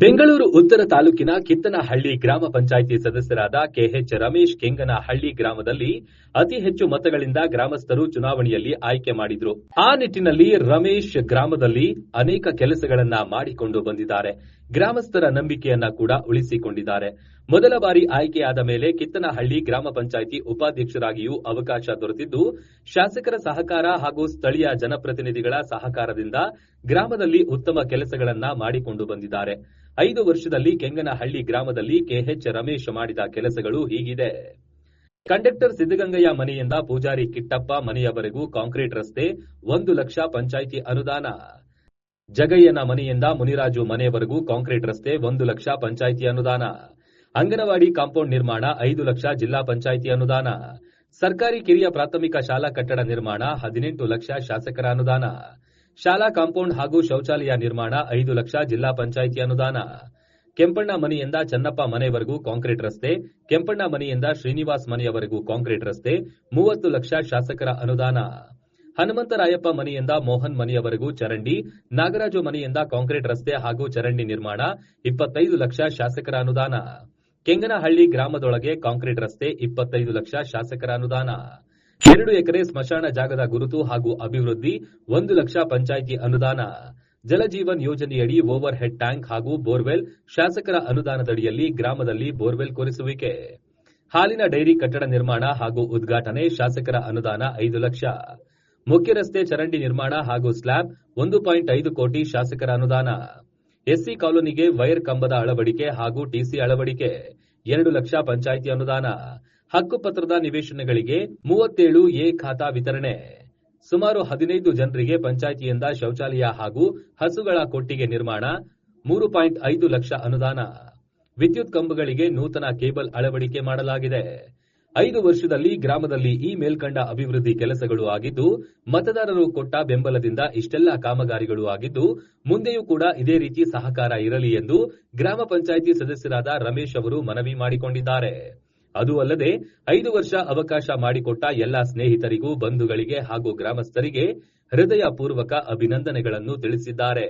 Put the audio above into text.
ಬೆಂಗಳೂರು ಉತ್ತರ ತಾಲೂಕಿನ ಕಿತ್ತನಹಳ್ಳಿ ಗ್ರಾಮ ಪಂಚಾಯಿತಿ ಸದಸ್ಯರಾದ ಕೆಎಚ್ ರಮೇಶ್ ಕೆಂಗನಹಳ್ಳಿ ಗ್ರಾಮದಲ್ಲಿ ಅತಿ ಹೆಚ್ಚು ಮತಗಳಿಂದ ಗ್ರಾಮಸ್ಥರು ಚುನಾವಣೆಯಲ್ಲಿ ಆಯ್ಕೆ ಮಾಡಿದ್ರು. ಆ ನಿಟ್ಟಿನಲ್ಲಿ ರಮೇಶ್ ಗ್ರಾಮದಲ್ಲಿ ಅನೇಕ ಕೆಲಸಗಳನ್ನ ಮಾಡಿಕೊಂಡು ಬಂದಿದ್ದಾರೆ. ಗ್ರಾಮಸ್ಥರ ನಂಬಿಕೆಯನ್ನ ಕೂಡ ಉಳಿಸಿಕೊಂಡಿದ್ದಾರೆ. ಮೊದಲ ಬಾರಿ ಆಯ್ಕೆಯಾದ ಮೇಲೆ ಕಿತ್ತನಹಳ್ಳಿ ಗ್ರಾಮ ಪಂಚಾಯಿತಿ ಉಪಾಧ್ಯಕ್ಷರಾಗಿಯೂ ಅವಕಾಶ ದೊರೆತಿದ್ದು, ಶಾಸಕರ ಸಹಕಾರ ಹಾಗೂ ಸ್ಥಳೀಯ ಜನಪ್ರತಿನಿಧಿಗಳ ಸಹಕಾರದಿಂದ ಗ್ರಾಮದಲ್ಲಿ ಉತ್ತಮ ಕೆಲಸಗಳನ್ನ ಮಾಡಿಕೊಂಡು ಬಂದಿದ್ದಾರೆ. ಐದು ವರ್ಷದಲ್ಲಿ ಕೆಂಗನಹಳ್ಳಿ ಗ್ರಾಮದಲ್ಲಿ ಕೆಎಚ್ ರಮೇಶ್ ಮಾಡಿದ ಕೆಲಸಗಳು ಹೀಗಿದೆ. ಕಂಡಕ್ಟರ್ ಸಿದ್ದಗಂಗಯ್ಯ ಮನೆಯಿಂದ ಪೂಜಾರಿ ಕಿಟ್ಟಪ್ಪ ಮನೆಯವರೆಗೂ ಕಾಂಕ್ರೀಟ್ ರಸ್ತೆ, ಒಂದು ಲಕ್ಷ ಪಂಚಾಯಿತಿ ಅನುದಾನ. ಜಗಯ್ಯನ ಮನೆಯಿಂದ ಮುನಿರಾಜು ಮನೆಯವರೆಗೂ ಕಾಂಕ್ರೀಟ್ ರಸ್ತೆ, ಒಂದು ಲಕ್ಷ ಪಂಚಾಯಿತಿ ಅನುದಾನ. ಅಂಗನವಾಡಿ ಕಾಂಪೌಂಡ್ ನಿರ್ಮಾಣ, ಐದು ಲಕ್ಷ ಜಿಲ್ಲಾ ಪಂಚಾಯಿತಿ ಅನುದಾನ. ಸರ್ಕಾರಿ ಕಿರಿಯ ಪ್ರಾಥಮಿಕ ಶಾಲಾ ಕಟ್ಟಡ ನಿರ್ಮಾಣ, ಹದಿನೆಂಟು ಲಕ್ಷ ಶಾಸಕರ ಅನುದಾನ. ಶಾಲಾ ಕಾಂಪೌಂಡ್ ಹಾಗೂ ಶೌಚಾಲಯ ನಿರ್ಮಾಣ, ಐದು ಲಕ್ಷ ಜಿಲ್ಲಾ ಪಂಚಾಯಿತಿ ಅನುದಾನ. ಕೆಂಪಣ್ಣ ಮನೆಯಿಂದ ಚನ್ನಪ್ಪ ಮನೆಯವರೆಗೂ ಕಾಂಕ್ರೀಟ್ ರಸ್ತೆ, ಕೆಂಪಣ್ಣ ಮನೆಯಿಂದ ಶ್ರೀನಿವಾಸ್ ಮನೆಯವರೆಗೂ ಕಾಂಕ್ರೀಟ್ ರಸ್ತೆ, ಮೂವತ್ತು ಲಕ್ಷ ಶಾಸಕರ ಅನುದಾನ. ಹನುಮಂತರಾಯಪ್ಪ ಮನೆಯಿಂದ ಮೋಹನ್ ಮನೆಯವರೆಗೂ ಚರಂಡಿ, ನಾಗರಾಜು ಮನೆಯಿಂದ ಕಾಂಕ್ರೀಟ್ ರಸ್ತೆ ಹಾಗೂ ಚರಂಡಿ ನಿರ್ಮಾಣ, ಇಪ್ಪತ್ತೈದು ಲಕ್ಷ ಶಾಸಕರ ಅನುದಾನ. ಕೆಂಗನಹಳ್ಳಿ ಗ್ರಾಮದೊಳಗೆ ಕಾಂಕ್ರೀಟ್ ರಸ್ತೆ, ಇಪ್ಪತ್ತೈದು ಲಕ್ಷ ಶಾಸಕರ ಅನುದಾನ. ಎರಡು ಎಕರೆ ಸ್ಮಶಾನ ಜಾಗದ ಗುರುತು ಹಾಗೂ ಅಭಿವೃದ್ಧಿ, ಒಂದು ಲಕ್ಷ ಪಂಚಾಯಿತಿ ಅನುದಾನ. ಜಲಜೀವನ್ ಯೋಜನೆಯಡಿ ಓವರ್ ಹೆಡ್ ಟ್ಯಾಂಕ್ ಹಾಗೂ ಬೋರ್ವೆಲ್ ಶಾಸಕರ ಅನುದಾನದಡಿಯಲ್ಲಿ ಗ್ರಾಮದಲ್ಲಿ ಬೋರ್ವೆಲ್ ಕೊರೆಸುವಿಕೆ. ಹಾಲಿನ ಡೈರಿ ಕಟ್ಟಡ ನಿರ್ಮಾಣ ಹಾಗೂ ಉದ್ಘಾಟನೆ ಶಾಸಕರ ಅನುದಾನ ಐದು ಲಕ್ಷ. ಮುಖ್ಯ ರಸ್ತೆ ಚರಂಡಿ ನಿರ್ಮಾಣ ಹಾಗೂ ಸ್ಲ್ಯಾಬ್ ಒಂದು ಪಾಯಿಂಟ್ ಐದು ಕೋಟಿ ಶಾಸಕರ ಅನುದಾನ. ಎಸ್ಸಿ ಕಾಲೋನಿಗೆ ವೈರ್ ಕಂಬದ ಅಳವಡಿಕೆ ಹಾಗೂ ಟಿಸಿ ಅಳವಡಿಕೆ. ಎರಡು ಲಕ್ಷ ಪಂಚಾಯಿತಿ ಅನುದಾನ. ಹಕ್ಕುಪತ್ರದ ನಿವೇಶನಗಳಿಗೆ ಮೂವತ್ತೇಳು ಎ ಖಾತಾ ವಿತರಣೆ. ಸುಮಾರು ಹದಿನೈದು ಜನರಿಗೆ ಪಂಚಾಯಿತಿಯಿಂದ ಶೌಚಾಲಯ ಹಾಗೂ ಹಸುಗಳ ಕೊಟ್ಟಿಗೆ ನಿರ್ಮಾಣ. ಮೂರು ಪಾಯಿಂಟ್ ಐದು ಲಕ್ಷ ಅನುದಾನ. ವಿದ್ಯುತ್ ಕಂಬಗಳಿಗೆ ನೂತನ ಕೇಬಲ್ ಅಳವಡಿಕೆ ಮಾಡಲಾಗಿದೆ. ಐದು ವರ್ಷದಲ್ಲಿ ಗ್ರಾಮದಲ್ಲಿ ಈ ಮೇಲ್ಕಂಡ ಅಭಿವೃದ್ಧಿ ಕೆಲಸಗಳು ಆಗಿದ್ದು, ಮತದಾರರು ಕೊಟ್ಟ ಬೆಂಬಲದಿಂದ ಇಷ್ಟೆಲ್ಲ ಕಾಮಗಾರಿಗಳು ಆಗಿದ್ದು, ಮುಂದೆಯೂ ಕೂಡ ಇದೇ ರೀತಿ ಸಹಕಾರ ಇರಲಿ ಎಂದು ಗ್ರಾಮ ಪಂಚಾಯಿತಿ ಸದಸ್ಯರಾದ ರಮೇಶ್ ಅವರು ಮನವಿ ಮಾಡಿಕೊಂಡಿದ್ದಾರೆ. ಅದು ಅಲ್ಲದೆ, ಐದು ವರ್ಷ ಅವಕಾಶ ಮಾಡಿಕೊಟ್ಟ ಎಲ್ಲಾ ಸ್ನೇಹಿತರಿಗೂ, ಬಂಧುಗಳಿಗೆ ಹಾಗೂ ಗ್ರಾಮಸ್ಥರಿಗೆ ಹೃದಯಪೂರ್ವಕ ಅಭಿನಂದನೆಗಳನ್ನು ತಿಳಿಸಿದ್ದಾರೆ.